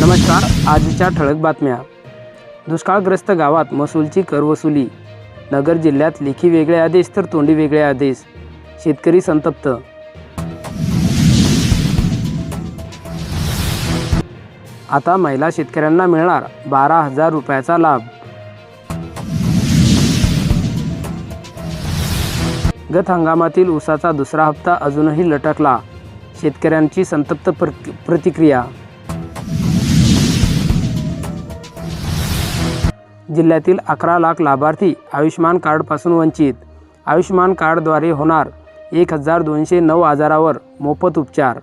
नमस्कार आजच्या ठळक बातम्या. दुष्काळग्रस्त गावात महसूलची करवसुली नगर जिल्ह्यात लेखी वेगळे आदेश तर तोंडी वेगळे आदेश. शेतकरी संतप्त. आता महिला शेतकऱ्यांना मिळणार बारा हजार रुपयाचा लाभ. गत हंगामातील ऊसाचा दुसरा हप्ता अजूनही लटकला. शेतकऱ्यांची संतप्त प्र प्रतिक्रिया जिल्ह्यातील अकरा लाख लाभार्थी आयुष्यमान कार्डपासून वंचित. आयुष्यमान कार्डद्वारे होणार एक हजार दोनशे नऊ आजारावर मोफत उपचार.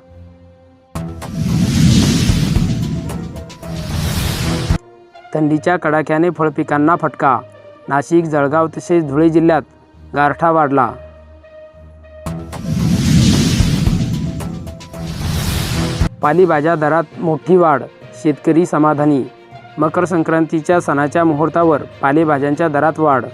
थंडीच्या कडाक्याने फळपिकांना फटका. नाशिक जळगाव तसेच धुळे जिल्ह्यात गारठा वाढला. पालेभाज्या दरात मोठी वाढ शेतकरी समाधानी मकर संक्रांतीच्या सणाच्या मुहूर्तावर पालेभाज्यांच्या दरात वाढ.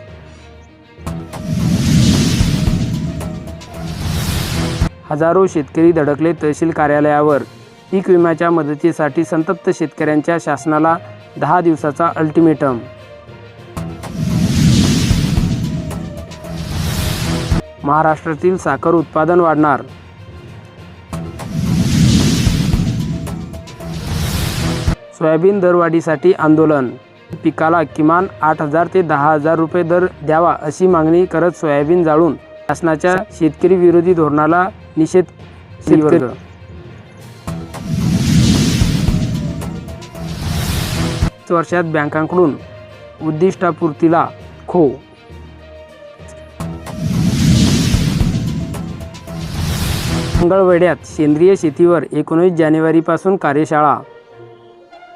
हजारो शेतकरी धडकले तहसील कार्यालयावर. पीक विम्याच्या मदतीसाठी संतप्त शेतकऱ्यांच्या शासनाला दहा दिवसाचा अल्टिमेटम. महाराष्ट्रातील साखर उत्पादन वाढणार. सोयाबीन दरवाढीसाठी आंदोलन. पिकाला किमान आठ हजार ते दहा हजार रुपये दर द्यावा अशी मागणी करत सोयाबीन जाळून शासनाच्या शेतकरी विरोधी धोरणाला निषेध शेतकरी वर्षात बँकांकडून उद्दिष्टापूर्तीला खो. मंगळवेड्यात सेंद्रिय शेतीवर एकोणीस जानेवारीपासून कार्यशाळा